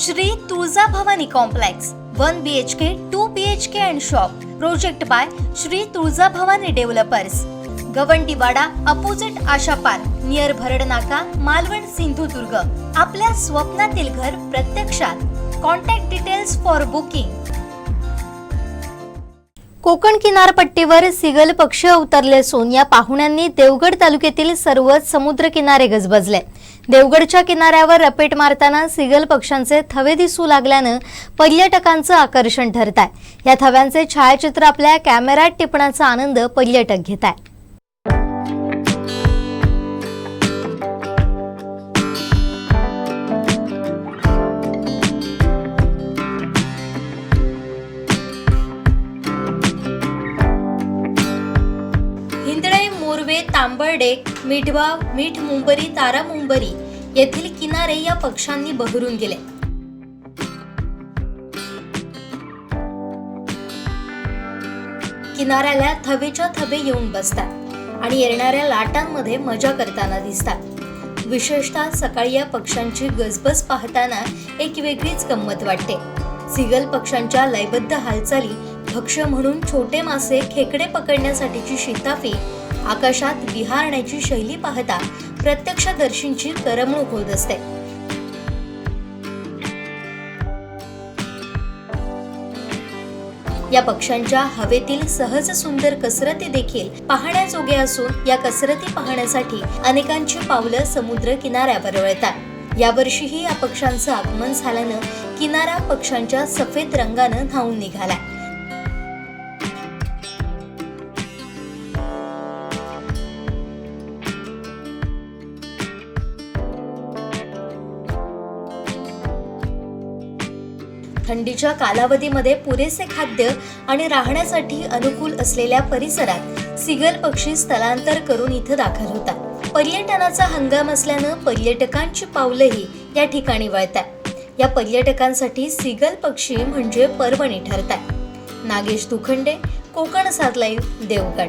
Shri Tulja Bhavani complex one B H K two B H K and shop project by Shri Tulja Bhavani developers Gawandiwada opposite Asha park near Bharad नाका मालवण सिंधुदुर्ग. आपल्या स्वप्नातील घर प्रत्यक्षात. Contact details for booking Konkan किनारपट्टीवर सिगल पक्ष उतरले. असून या पाहुण्यांनी देवगड तालुक्यातील सर्वच समुद्र किनारे गजबजले. देवगडच्या किनाऱ्यावर रपेट मारताना सिगल पक्ष्यांचे थवे दिसू लागल्यानं पर्यटकांचं आकर्षण ठरत आहे या थव्यांचे छायाचित्र आपल्या कॅमेऱ्यात टिपण्याचा आनंद पर्यटक घेत आहे मोरवे तांबर्डे मिठवाव मीठ मुंबरी तारा मुंबरी येथील किनारे या पक्ष्यांनी बहरून गेले. किनाऱ्याला थवेच्या थवे येऊन बसतात आणि येणाऱ्या लाटांमध्ये मजा करताना दिसतात. विशेषतः सकाळी या पक्ष्यांची गजबज पाहताना एक वेगळीच गंमत वाटते. सिगल पक्ष्यांच्या लयबद्ध हालचाली भक्ष्य म्हणून छोटे मासे खेकडे पकडण्यासाठीची शिताफी आकाशात विहारण्याची शैली पाहता प्रत्यक्षदर्शींची करमणूक होत असते. या पक्ष्यांच्या हवेतील सहज सुंदर कसरती देखील पाहण्याजोग्या असून या कसरती पाहण्यासाठी अनेकांची पावलं समुद्र किनाऱ्यावर वळतात. यावर्षीही या पक्ष्यांचं आगमन झाल्यानं किनारा पक्ष्यांच्या सफेद रंगानं धावून निघाला. थंडीच्या कालावधीमध्ये पुरेसे खाद्य आणि राहण्यासाठी अनुकूल असलेल्या परिसरात सिगल पक्षी स्थलांतर करून इथं दाखल होतात. पर्यटनाचा हंगाम असल्यानं पर्यटकांची पावलंही या ठिकाणी वळतात. या पर्यटकांसाठी सिगल पक्षी म्हणजे पर्वणी ठरतात. नागेश दुखंडे कोकण सात लाईव्ह देवगड.